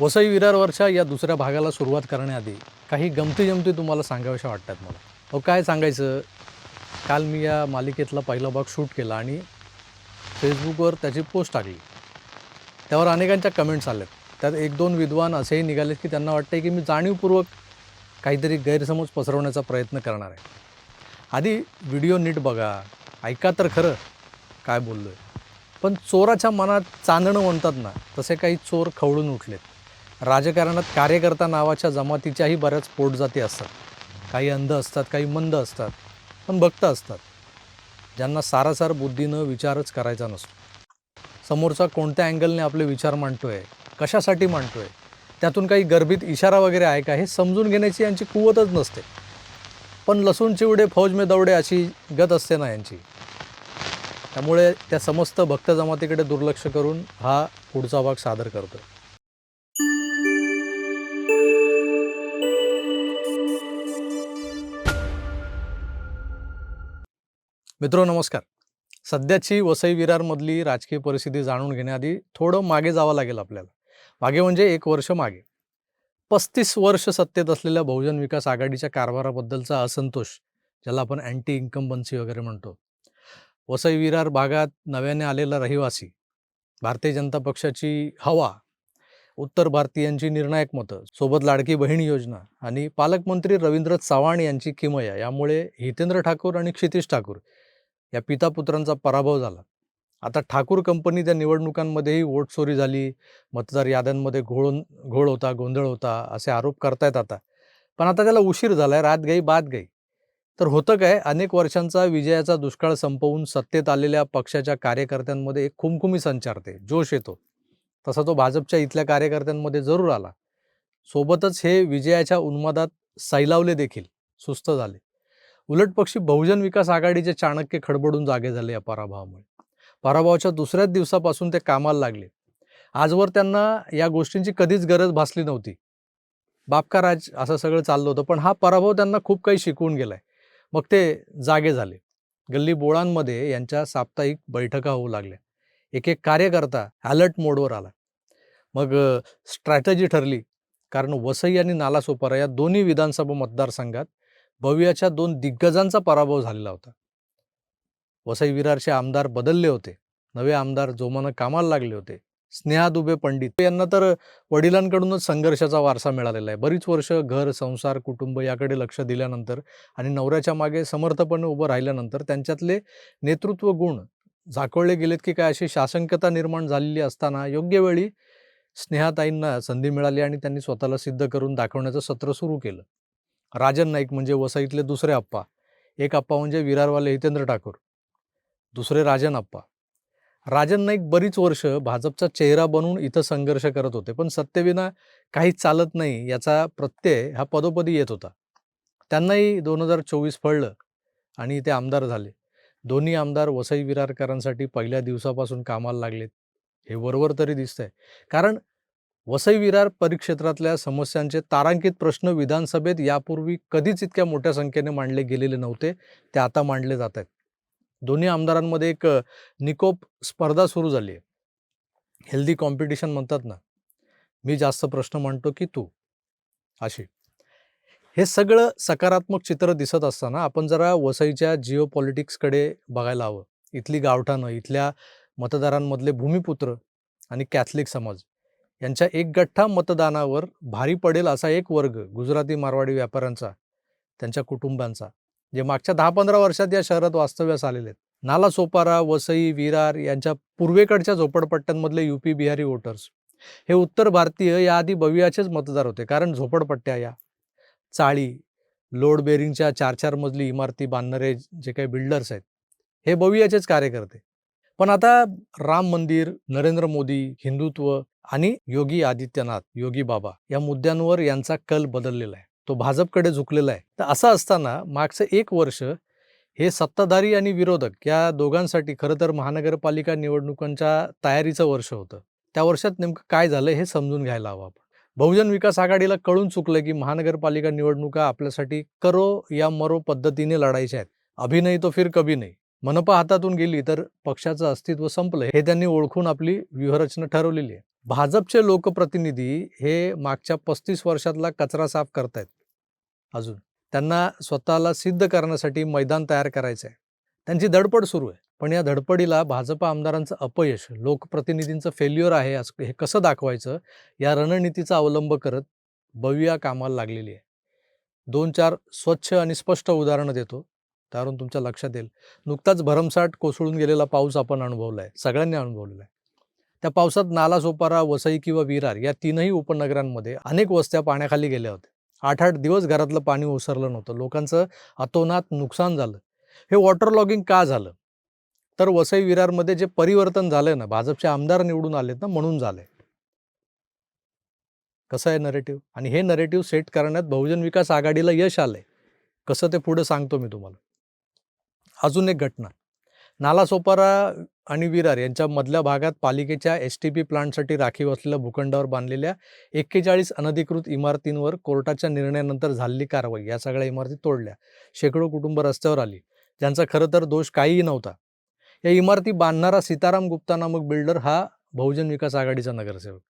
वसई विरारवरच्या या दुसऱ्या भागाला सुरुवात करण्याआधी काही गमती जमती तुम्हाला सांगाव्याशा वाटतात मला. अहो काय सांगायचं? काल मी या मालिकेतला पहिला भाग शूट केला आणि फेसबुकवर त्याची पोस्ट टाकली. त्यावर अनेकांच्या कमेंट्स आल्यात. त्यात एक दोन विद्वान असेही निघालेत की त्यांना वाटतं की मी जाणीवपूर्वक काहीतरी गैरसमज पसरवण्याचा प्रयत्न करणार आहे. आधी व्हिडिओ नीट बघा. ऐका तर खरं. काय बोललो आहे पण चोराच्या मनात चांदणं म्हणतात ना तसे काही चोर खवळून उठलेत. राजकारणात कार्यकर्ता नावाच्या जमातीच्याही बऱ्याच पोटजाती असतात. काही अंध असतात काही मंद असतात पण भक्त असतात. ज्यांना सारासार बुद्धीनं विचारच करायचा नसतो. समोरचा कोणत्या अँगलने आपले विचार मांडतोय कशासाठी मांडतोय त्यातून काही गर्भित इशारा वगैरे आहे का हे समजून घेण्याची यांची कुवतच नसते. पण लसूण चिवडे फौज में दौडे अशी गत असते ना यांची. त्यामुळे त्या समस्त भक्त जमातीकडे दुर्लक्ष करून हा पुढचा भाग सादर करतो मित्रो नमस्कार. सध्याची वसई विरारमधली राजकीय परिस्थिती जाणून घेण्याआधी थोडं मागे जावं लागेल आपल्याला. मागे म्हणजे एक वर्ष मागे. पस्तीस वर्ष सत्तेत असलेल्या बहुजन विकास आघाडीच्या कारभाराबद्दलचा असंतोष ज्याला आपण अँटी इन्कम्बन्सी वगैरे म्हणतो. वसई विरार भागात नव्याने आलेला रहिवासी भारतीय जनता पक्षाची हवा उत्तर भारतीयांची निर्णायक मतं सोबत लाडकी बहीण योजना आणि पालकमंत्री रवींद्र चव्हाण यांची किमया यामुळे हितेंद्र ठाकूर आणि क्षितिश ठाकूर या पितापुत्रांचा पराभव झाला. आता ठाकूर कंपनी त्या निवडणुकांमध्येही वोट चोरी झाली. मतदार याद्यांमध्ये घोळ घोळ होता गोंधळ होता असे आरोप करतायत आता. पण आता त्याला उशीर झालाय रात गई बात गई तर होतं काय अनेक वर्षांचा विजयाचा दुष्काळ संपवून सत्तेत आलेल्या पक्षाच्या कार्यकर्त्यांमध्ये एक खुमखुमी संचारते जोश येतो. तसा तो भाजपच्या इथल्या कार्यकर्त्यांमध्ये जरूर आला. सोबतच हे विजयाच्या उन्मादात सैलावले देखील सुस्त झाले. उलटपक्षी बहुजन विकास आघाडीचे चाणक्य खडबडून जागे झाले या पराभवामुळे. पराभवाच्या दुसऱ्याच दिवसापासून ते कामाला लागले. आजवर त्यांना या गोष्टींची कधीच गरज भासली नव्हती. बापका राज असं सगळं चाललं होतं पण हा पराभव त्यांना खूप काही शिकवून गेलाय. मग ते जागे झाले. गल्ली बोळांमध्ये यांच्या साप्ताहिक बैठका होऊ लागल्या. एक एक कार्यकर्ता अलर्ट मोडवर आला. मग स्ट्रॅटजी ठरली. कारण वसई आणि नालासोपारा या दोन्ही विधानसभा मतदारसंघात भव्याच्या दोन दिग्गजांचा पराभव झालेला होता. वसई विरारचे आमदार बदलले होते. नवे आमदार जोमानं कामाला लागले होते. स्नेहा दुबे पंडित यांना तर वडिलांकडूनच संघर्षाचा वारसा मिळालेला आहे. बरीच वर्ष घर संसार कुटुंब याकडे लक्ष दिल्यानंतर आणि नवऱ्याच्या मागे समर्थपणे उभं राहिल्यानंतर त्यांच्यातले नेतृत्व गुण झाकळले गेलेत की काय अशी शासंकता निर्माण झालेली असताना योग्य वेळी स्नेहाताईंना संधी मिळाली आणि त्यांनी स्वतःला सिद्ध करून दाखवण्याचं सत्र सुरू केलं. राजन नाईक म्हणजे वसईतले दुसरे आप्पा. एक आप्पा म्हणजे विरारवाले हितेंद्र ठाकूर. दुसरे राजन आप्पा. राजन नाईक बरीच वर्ष भाजपचा चेहरा बनून इथं संघर्ष करत होते पण सत्तेविना काही चालत नाही याचा प्रत्यय हा पदोपदी येत होता. त्यांनाही दोन हजार चोवीस फळलं आणि ते आमदार झाले. दोन्ही आमदार वसई विरारकरांसाठी पहिल्या दिवसापासून कामाला लागलेत. हे वरवर तरी दिसतंय. कारण वसई विरार परिक्षेत्रातल्या समस्यांचे तारांकित प्रश्न विधानसभेत यापूर्वी कधीच इतक्या मोठ्या संख्येने मांडले गेलेले नव्हते ते आता मांडले जात आहेत. दोन्ही आमदारांमध्ये एक निकोप स्पर्धा सुरू झाली आहे. हेल्दी कॉम्पिटिशन म्हणतात ना. मी जास्त प्रश्न मांडतो की तू? अशी. हे सगळं सकारात्मक चित्र दिसत असताना आपण जरा वसईच्या जिओ पॉलिटिक्सकडे बघायला हवं. इथली गावठाणं इथल्या मतदारांमधले भूमिपुत्र आणि कॅथलिक समाज. यांच्या एक गठ्ठा मतदानावर भारी पडेल असा एक वर्ग गुजराती मारवाडी व्यापाऱ्यांचा त्यांच्या कुटुंबांचा. जे मागच्या दहा पंधरा वर्षात या शहरात वास्तव्यास आलेले आहेत. नाला सोपारा वसई विरार यांच्या पूर्वेकडच्या झोपडपट्ट्यांमधले युपी बिहारी वोटर्स हे उत्तर भारतीय याआधी बवियाचेच मतदार होते. कारण झोपडपट्ट्या या चाळी लोड बेरिंगच्या चार चार मजली इमारती बांधणारे जे काही बिल्डर्स आहेत हे बवियाचेच कार्यकर्ते. पण आता राम मंदिर नरेंद्र मोदी हिंदुत्व आणि योगी आदित्यनाथ योगी बाबा या मुद्द्यांवर यांचा कल बदललेला आहे. तो भाजपकडे झुकलेला आहे. तर असं असताना मागचं एक वर्ष हे सत्ताधारी आणि विरोधक या दोघांसाठी खरं तर महानगरपालिका निवडणुकांच्या तयारीचं वर्ष होतं. त्या वर्षात नेमकं काय झालं हे समजून घ्यायला हवं आपण. बहुजन विकास आघाडीला कळून चुकलं की महानगरपालिका निवडणुका आपल्यासाठी करो या मरो पद्धतीने लढायच्या आहेत. अभिनय नाही तो फिर कभी नाही. मनपा हातातून गेली तर पक्षाचं अस्तित्व संपलं हे त्यांनी ओळखून आपली व्यूहरचना ठरवलेली आहे. भाजपचे लोकप्रतिनिधी हे मागच्या पस्तीस वर्षातला कचरा साफ करतायत. अजून. त्यांना स्वतःला सिद्ध करण्यासाठी मैदान तयार करायचं आहे त्यांची धडपड सुरू आहे. पण या धडपडीला भाजप आमदारांचं अपयश लोकप्रतिनिधींचं फेल्युअर आहे असं- हे कसं दाखवायचं या रणनीतीचा अवलंब करत बविया कामाला लागलेली आहे. दोन चार स्वच्छ आणि स्पष्ट उदाहरणं देतो. त्यावरून तुमच्या लक्षात येईल. नुकताच भरमसाठ कोसळून गेलेला पाऊस आपण अनुभवला आहे सगळ्यांनी अनुभवलेला आहे. त्या पावसात नालासोपारा वसई किंवा विरार या तीनही उपनगरांमध्ये अनेक वस्त्या पाण्याखाली गेल्या होत्या. आठ आठ दिवस घरातलं पाणी ओसरलं नव्हतं. लोकांचं अतोनात नुकसान झालं. हे वॉटर लॉगिंग का झालं? तर वसई विरारमध्ये जे परिवर्तन झालंय ना भाजपचे आमदार निवडून आलेत ना म्हणून झाले कसं आहे नरेटिव्ह आणि हे नरेटिव्ह सेट करण्यात बहुजन विकास आघाडीला यश आलंय. कसं ते पुढे सांगतो मी तुम्हाला. अजून एक घटना. नालासोपारा आणि विरार यांच्या मधल्या भागात पालिकेच्या एस टी पी प्लांटसाठी राखीव असलेल्या भूखंडावर बांधलेल्या एक्केचाळीस अनधिकृत इमारतींवर कोर्टाच्या निर्णयानंतर झालेली कारवाई या सगळ्या इमारती तोडल्या. शेकडो कुटुंब रस्त्यावर आली. ज्यांचा खरं तर दोष काहीही नव्हता. या इमारती बांधणारा सीताराम गुप्ता नामक बिल्डर हा बहुजन विकास आघाडीचा नगरसेवक.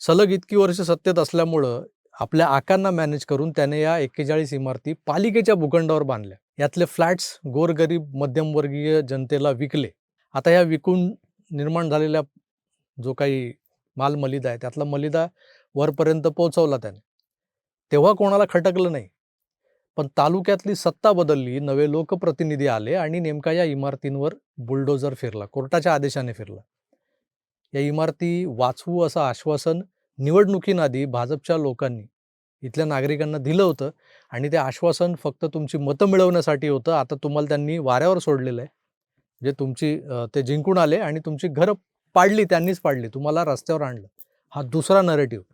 सलग इतकी वर्ष सत्तेत असल्यामुळं आपल्या आकांना मॅनेज करून त्याने या एक्केचाळीस इमारती पालिकेच्या भूखंडावर बांधल्या. यातले फ्लॅट्स गोरगरीब मध्यमवर्गीय जनतेला विकले. आता या विकून निर्माण झालेल्या जो काही माल मलिदा आहे त्यातला मलिदा वरपर्यंत पोहोचवला त्याने. तेव्हा कोणाला खटकलं नाही. पण तालुक्यातली सत्ता बदलली नवे लोकप्रतिनिधी आले आणि नेमका या इमारतींवर बुलडोजर फिरला कोर्टाच्या आदेशाने फिरला. या इमारती वाचवू असं आश्वासन निवडणुकीनाधी भाजपच्या लोकांनी इथल्या नागरिकांना दिलं होतं आणि ते आश्वासन फक्त तुमची मतं मिळवण्यासाठी होतं. आता तुम्हाला त्यांनी वाऱ्यावर सोडलेलं आहे. जे तुमची ते जिंकून आले आणि तुमची घरं पाडली त्यांनीच पाडली. तुम्हाला रस्त्यावर आणलं. हा दुसरा नरेटिव्ह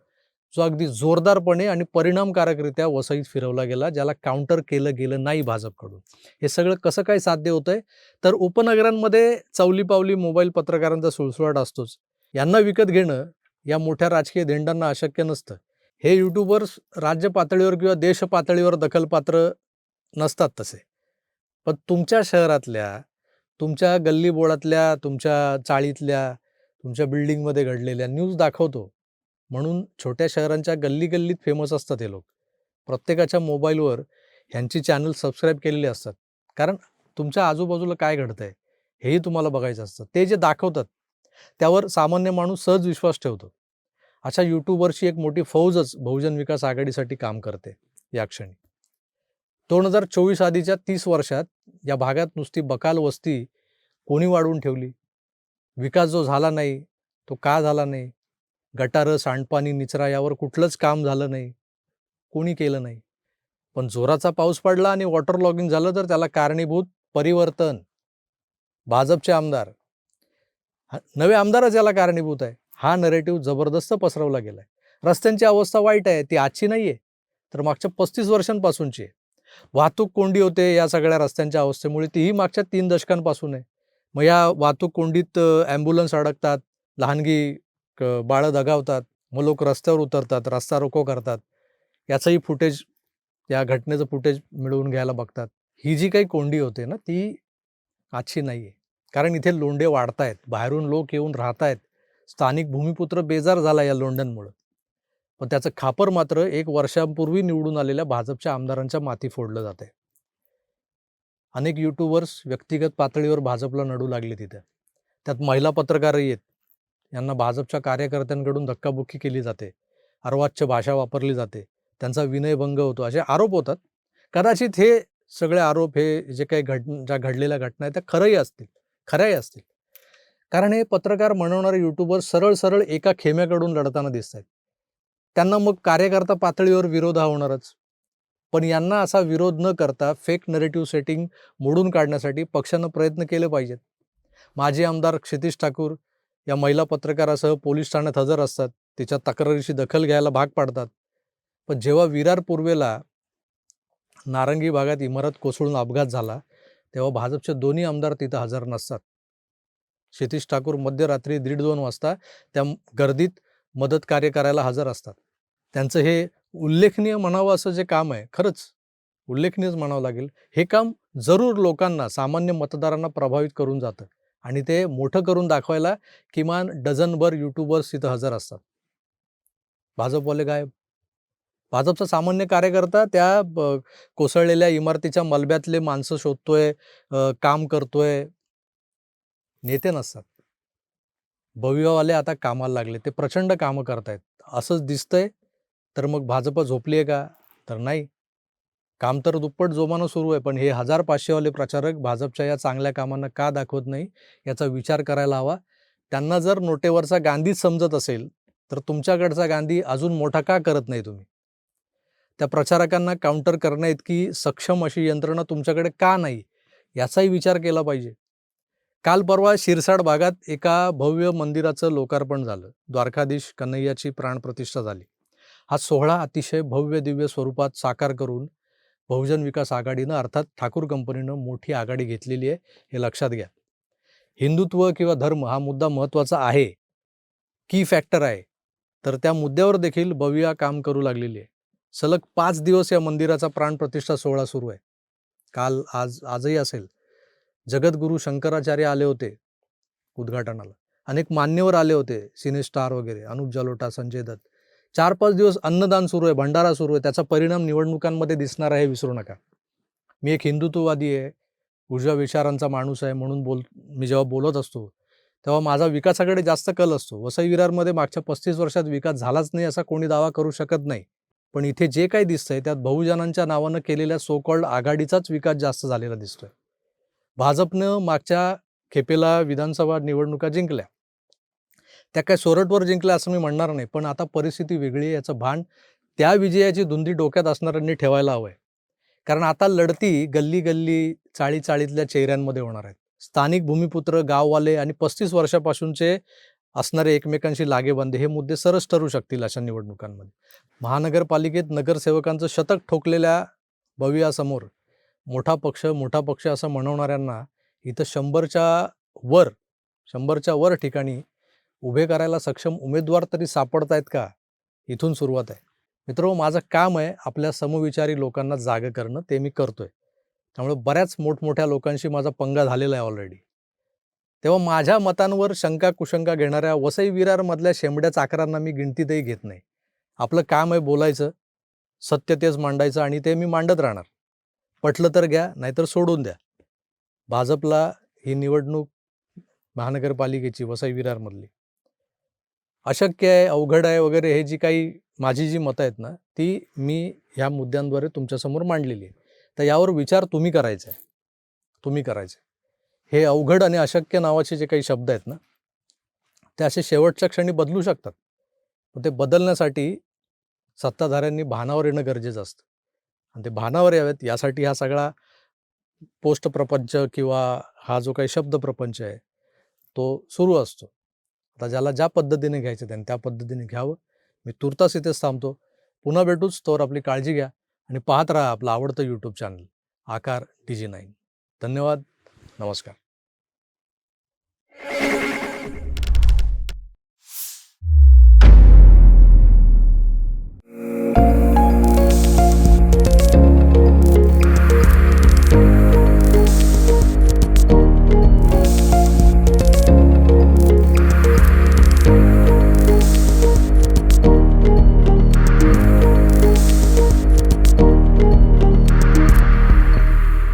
जो अगदी जोरदारपणे आणि परिणामकारकरित्या वसईत फिरवला गेला ज्याला काउंटर केलं गेलं नाही भाजपकडून. हे सगळं कसं काय साध्य होतंय? तर उपनगरांमध्ये चौली पावली मोबाईल पत्रकारांचा सुळसुळाट असतोच. यांना विकत घेणं या मोठ्या राजकीय धेंडांना अशक्य नसतं. हे यूट्यूबर्स राज्य पातळीवर किंवा देश पातळीवर दखलपात्र नसतात तसे. पण तुमच्या शहरातल्या तुमच्या गल्लीबोळातल्या तुमच्या चाळीतल्या तुमच्या बिल्डिंगमध्ये घडलेल्या न्यूज दाखवतो. म्हणून छोट्या शहरांच्या गल्ली गल्लीत फेमस असतात हे लोक. प्रत्येकाच्या मोबाईलवर ह्यांची चॅनल सबस्क्राईब केलेली असतात. कारण तुमच्या आजूबाजूला काय घडतंय हेही तुम्हाला बघायचं असतं. ते जे दाखवतात त्यावर सामान्य माणूस सहज विश्वास ठेवतो. अशा यूट्यूबरची एक मोठी फौजच बहुजन विकास आघाडीसाठी काम करते या क्षणी. दोन हजार चोवीस आधीच्या तीस वर्षात या भागात नुसती बकाल वस्ती कोणी वाढवून ठेवली? विकास जो झाला नाही तो का झाला नाही? गटारं सांडपाणी निचरा यावर कुठलंच काम झालं नाही. कोणी केलं नाही? पण जोराचा पाऊस पडला आणि वॉटर लॉगिंग झालं तर त्याला कारणीभूत परिवर्तन. भाजपचे आमदार. नवे आमदारच याला कारणीभूत आहे. हा नरेटिव्ह जबरदस्त पसरवला गेला आहे रस्त्यांची अवस्था वाईट आहे ती आजची नाही आहे तर मागच्या पस्तीस वर्षांपासूनची आहे. वाहतूक कोंडी होते या सगळ्या रस्त्यांच्या अवस्थेमुळे तीही मागच्या तीन दशकांपासून आहे. मग या वाहतूक कोंडीत ॲम्ब्युलन्स अडकतात लहानगी क- बाळं दगावतात मग लोक रस्त्यावर उतरतात रस्ता रोको करतात. याचंही फुटेज या घटनेचं फुटेज मिळवून घ्यायला बघतात. ही जी काही कोंडी होते ना ती आजची नाही आहे कारण इथे लोंढे वाढतायत बाहेरून लोक येऊन राहत आहेत स्थानिक भूमिपुत्र बेजार झाला या लोंढ्यांमुळं पण त्याचं खापर मात्र एक वर्षांपूर्वी निवडून आलेल्या भाजपच्या आमदारांच्या माती फोडलं जात आहे अनेक युट्यूबर्स व्यक्तिगत पातळीवर भाजपला नडू लागले तिथे. त्यात महिला पत्रकारही आहेत. यांना भाजपच्या कार्यकर्त्यांकडून धक्काबुक्की केली जाते. अर्वाच्य भाषा वापरली जाते. त्यांचा विनयभंग होतो. असे आरोप होतात. कदाचित हे सगळे आरोप हे जे काही घट ज्या घडलेल्या घटना आहेत त्या खरंही असतील. खऱ्याही असतील. कारण हे पत्रकार म्हणवणारे युट्यूबर सरळ सरळ एका खेम्याकडून लढताना दिसत आहेत त्यांना मग कार्यकर्ता पातळीवर विरोध हा होणारच. पण यांना असा विरोध न करता फेक नरेटिव्ह सेटिंग मोडून काढण्यासाठी पक्षानं प्रयत्न केले पाहिजेत. माजी आमदार क्षितिश ठाकूर या महिला पत्रकारासह पोलीस ठाण्यात हजर असतात. तिच्या तक्रारीची दखल घ्यायला भाग पाडतात. पण जेव्हा विरार पूर्वेला नारंगी भागात इमारत कोसळून अपघात झाला तेव्हा भाजपचे दोन्ही आमदार तिथं हजर नसतात. क्षितिश ठाकूर मध्यरात्री दीड दोन वाजता त्या गर्दीत मदत कार्य करायला हजर असतात. त्यांचं हे उल्लेखनीय म्हणावं असं जे काम आहे खरंच उल्लेखनीयच म्हणावं लागेल. हे काम जरूर लोकांना सामान्य मतदारांना प्रभावित करून जातं आणि ते मोठं करून दाखवायला किमान डझनभर युट्यूबर्स तिथं हजर असतात. भाजपवाले गायब. भाजपचा सामान्य कार्यकर्ता त्या ब- कोसळलेल्या इमारतीच्या मलब्यातले माणसं शोधतोय काम करतोय नेते नसतात. भव्यवाले आता कामाला लागले. ते प्रचंड कामं करतायत. असंच दिसतंय तर मग भाजप झोपली आहे का? तर नाही. काम तर दुप्पट जोमानं सुरू आहे पण हे हजार पाचशेवाले प्रचारक भाजपच्या या चांगल्या कामांना का दाखवत नाही याचा विचार करायला हवा. त्यांना जर नोटेवरचा गांधीच समजत असेल तर तुमच्याकडचा गांधी अजून मोठा का करत नाही तुम्ही? त्या प्रचारकांना काउंटर करण्याइतकी सक्षम अशी यंत्रणा तुमच्याकडे का नाही? याचाही विचार केला पाहिजे. काल परवा शिरसाड भागात एका भव्य मंदिराचं लोकार्पण झालं. द्वारकाधीश कन्हैयाची प्राणप्रतिष्ठा झाली. हा सोहळा अतिशय भव्य दिव्य स्वरूपात साकार करून बहुजन विकास आघाडीनं अर्थात ठाकूर कंपनीनं मोठी आघाडी घेतलेली आहे हे लक्षात घ्या. हिंदुत्व किंवा धर्म हा मुद्दा महत्त्वाचा आहे. की फॅक्टर आहे. तर त्या मुद्द्यावर देखील भव्या काम करू लागलेली आहे. सलग पाच दिवस या मंदिराचा प्राणप्रतिष्ठा सोहळा सुरू आहे. काल आज आजही असेल. जगद्गुरू शंकराचार्य आले होते उद्घाटनाला. अनेक मान्यवर आले होते सिने स्टार वगैरे अनुप जलोटा संजय दत्त. चार पाच दिवस अन्नदान सुरू आहे भंडारा सुरू आहे त्याचा परिणाम निवडणुकांमध्ये दिसणार आहे विसरू नका. मी एक हिंदुत्ववादी आहे उजव्या विचारांचा माणूस आहे म्हणून बोल मी जेव्हा बोलत असतो तेव्हा माझा विकासाकडे जास्त कल असतो. वसई विरारमध्ये मागच्या पस्तीस वर्षात विकास झालाच नाही असा कोणी दावा करू शकत नाही. पण इथे जे काही दिसतंय त्यात बहुजनांच्या नावानं केलेल्या सोकॉल्ड आघाडीचाच विकास जास्त झालेला दिसतोय. भाजपनं मागच्या खेपेला विधानसभा निवडणुका जिंकल्या. त्या काय सोरटवर जिंकल्या असं मी म्हणणार नाही पण आता परिस्थिती वेगळी आहे याचं भान त्या विजयाची धुंदी डोक्यात असणाऱ्यांनी ठेवायला हवं आहे. कारण आता लढती गल्ली गल्ली चाळी चाळीतल्या चेहऱ्यांमध्ये होणार आहेत. स्थानिक भूमिपुत्र गाववाले आणि पस्तीस वर्षापासूनचे असणारे एकमेकांशी लागेबांधे हे मुद्दे सरस ठरू शकतील अशा निवडणुकांमध्ये. महानगरपालिकेत नगरसेवकांचं शतक ठोकलेल्या भवियासमोर मोठा पक्ष मोठा पक्ष असं म्हणवणाऱ्यांना इथं शंभरच्या वर शंभरच्या वर ठिकाणी उभे करायला सक्षम उमेदवार तरी सापडतायत का? इथून सुरुवात आहे. मित्र माझं काम आहे आपल्या समविचारी लोकांना जागं करणं ते मी करतोय. त्यामुळे बऱ्याच मोठमोठ्या लोकांशी माझा पंगा झालेला आहे ऑलरेडी तेव्हा माझ्या मतांवर शंका कुशंका घेणाऱ्या वसई विरारमधल्या शेंबड्या चाकरांना मी गिणतीतही घेत नाही. आपलं काम आहे बोलायचं सत्य तेच मांडायचं आणि ते मी मांडत राहणार. पटलं तर घ्या नाहीतर सोडून द्या. भाजपला ही निवडणूक महानगरपालिकेची वसई विरारमधली अशक्य आहे अवघड आहे वगैरे हे जी काही माझी जी मतं आहेत ना ती मी ह्या मुद्द्यांद्वारे तुमच्यासमोर मांडलेली आहे. तर यावर विचार तुम्ही करायचा आहे. तुम्ही करायचे हे अवघड आणि अशक्य नावाचे जे काही शब्द आहेत ना ते असे शेवटच्या क्षणी बदलू शकतात. पण ते बदलण्यासाठी सत्ताधाऱ्यांनी भानावर येणं गरजेचं असतं. आणि ते भानावर यावेत. यासाठी हा सगळा पोस्ट प्रपंच किंवा हा जो काही शब्द प्रपंच आहे तो सुरू असतो. आता ज्याला ज्या पद्धतीने घ्यायचं त्याने त्या पद्धतीने घ्यावं. मी तुर्तास इथेच थांबतो. पुन्हा भेटूच तोवर आपली काळजी घ्या आणि पाहत राहा आपलं आवडतं YouTube channel Aakar D G nine धन्यवाद. नमस्कार.